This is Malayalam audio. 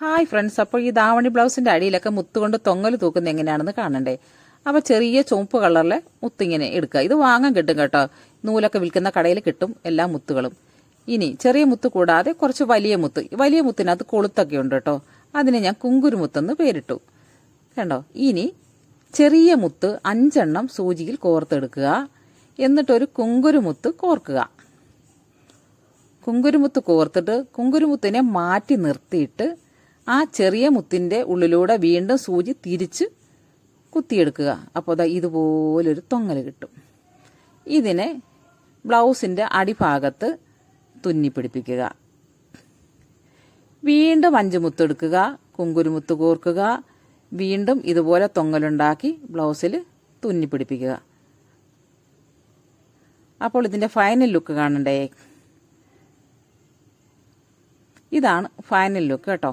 ഹായ് ഫ്രണ്ട്സ് അപ്പോൾ ഈ ദാവണി ബ്ലൗസിന്റെ അടിയിലൊക്കെ മുത്തുകൊണ്ട് തൊങ്ങൽ തൂക്കുന്നത് എങ്ങനെയാണെന്ന് കാണണ്ടേ? അപ്പോൾ ചെറിയ ചുവപ്പ് കളറിലെ മുത്തിങ്ങനെ എടുക്കുക. ഇത് വാങ്ങാൻ കിട്ടും കേട്ടോ. നൂലൊക്കെ വിൽക്കുന്ന കടയിൽ കിട്ടും എല്ലാ മുത്തുകളും. ഇനി ചെറിയ മുത്ത് കൂടാതെ കുറച്ച് വലിയ മുത്ത്. വലിയ മുത്തിനകത്ത് കൊളുത്തൊക്കെ ഉണ്ട് കേട്ടോ. അതിനെ ഞാൻ കുങ്കുരുമുത്തെന്ന് പേരിട്ടു. കണ്ടോ? ഇനി ചെറിയ മുത്ത് അഞ്ചെണ്ണം സൂചിയിൽ കോർത്തെടുക്കുക. എന്നിട്ടൊരു കുങ്കുരുമുത്ത് കോർക്കുക. കുങ്കുരുമുത്ത് കോർത്തിട്ട് കുങ്കുരുമുത്തിനെ മാറ്റി നിർത്തിയിട്ട് ആ ചെറിയ മുത്തിന്റെ ഉള്ളിലൂടെ വീണ്ടും സൂചി തിരിച്ച് കുത്തിയെടുക്കുക. അപ്പോൾ ദാ ഇതുപോലൊരു തൊങ്ങൽ കിട്ടും. ഇതിനെ ബ്ലൗസിന്റെ അടിഭാഗത്ത് തുന്നി പിടിപ്പിക്കുക വീണ്ടും അഞ്ച് മുത്തെടുക്കുക കുങ്കുരുമുത്ത് കോർക്കുക വീണ്ടും ഇതുപോലെ തൊങ്ങലുണ്ടാക്കി ബ്ലൗസിൽ തുന്നി പിടിപ്പിക്കുക അപ്പോൾ ഇതിന്റെ ഫൈനൽ ലുക്ക് കാണണ്ടേ? ഇതാണ് ഫൈനൽ ലുക്ക് കേട്ടോ.